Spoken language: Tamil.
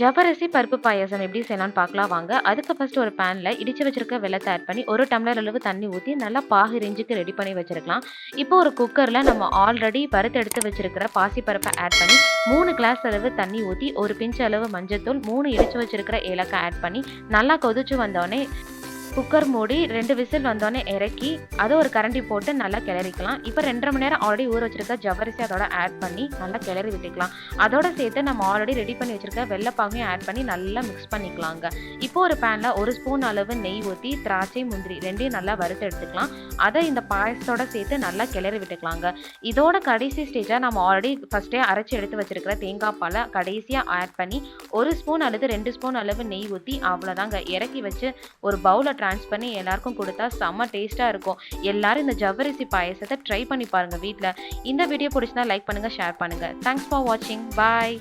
ஜவ்வரிசி பருப்பு பாயாசம் எப்படி செய்யலாம்னு பார்க்கலாம் வாங்க. அதுக்கு ஃபர்ஸ்ட் ஒரு பேனில் இடிச்சு வச்சிருக்க வெள்ளத்தை ஆட் பண்ணி ஒரு டம்ளர் அளவு தண்ணி ஊற்றி நல்லா பாகு ரெஞ்சுக்கு ரெடி பண்ணி வச்சிருக்கலாம். இப்போ ஒரு குக்கரில் நம்ம ஆல்ரெடி பருத்து எடுத்து வச்சிருக்கிற பாசிப்பருப்ப ஆட் பண்ணி மூணு கிளாஸ் அளவு தண்ணி ஊற்றி ஒரு பிஞ்ச் அளவு மஞ்சத்தூள் மூணு இடிச்சு வச்சிருக்கிற ஏலக்காய் ஆட் பண்ணி நல்லா கொதிச்சு வந்தோடனே குக்கர் மூடி ரெண்டு விசில் வந்தோடனே இறக்கி, அதை ஒரு கரண்டி போட்டு நல்லா கிளறிக்கலாம். இப்போ 2 1/2 மணி நேரம் ஆல்ரெடி ஊற வச்சிருக்க ஜவரிசி அதோட ஆட் பண்ணி நல்லா கிளறி விட்டுக்கலாம். அதோட சேர்த்து நம்ம ஆல்ரெடி ரெடி பண்ணி வச்சிருக்க வெல்ல ஆட் பண்ணி நல்லா மிக்ஸ் பண்ணிக்கலாங்க. இப்போ ஒரு பேனில் ஒரு ஸ்பூன் அளவு நெய் ஊற்றி திராட்சை, முந்திரி ரெண்டையும் நல்லா வறுத்து எடுத்துக்கலாம். அதை இந்த பாயசத்தோட சேர்த்து நல்லா கிளறி விட்டுக்கலாங்க. இதோட கடைசி ஸ்டேஜாக நம்ம ஆல்ரெடி ஃபஸ்ட்டே அரைச்சி எடுத்து வச்சிருக்கிற தேங்காய் பாலை கடைசியாக ஆட் பண்ணி ஒரு ஸ்பூன் அல்லது ரெண்டு ஸ்பூன் அளவு நெய் ஊற்றி அவ்வளோதாங்க. இறக்கி வச்சு ஒரு பவுல்ல ட்ரான்ஸ் பண்ணி எல்லாருக்கும் கொடுத்தா செம்ம டேஸ்ட்டாக இருக்கும். எல்லாரும் இந்த ஜவ்வரிசி பாயசத்தை ட்ரை பண்ணி பாருங்கள் வீட்டில் இந்த வீடியோ பிடிச்சினா லைக் பண்ணுங்கள் ஷேர் பண்ணுங்கள் தேங்க்ஸ் ஃபார் வாட்சிங். பாய்.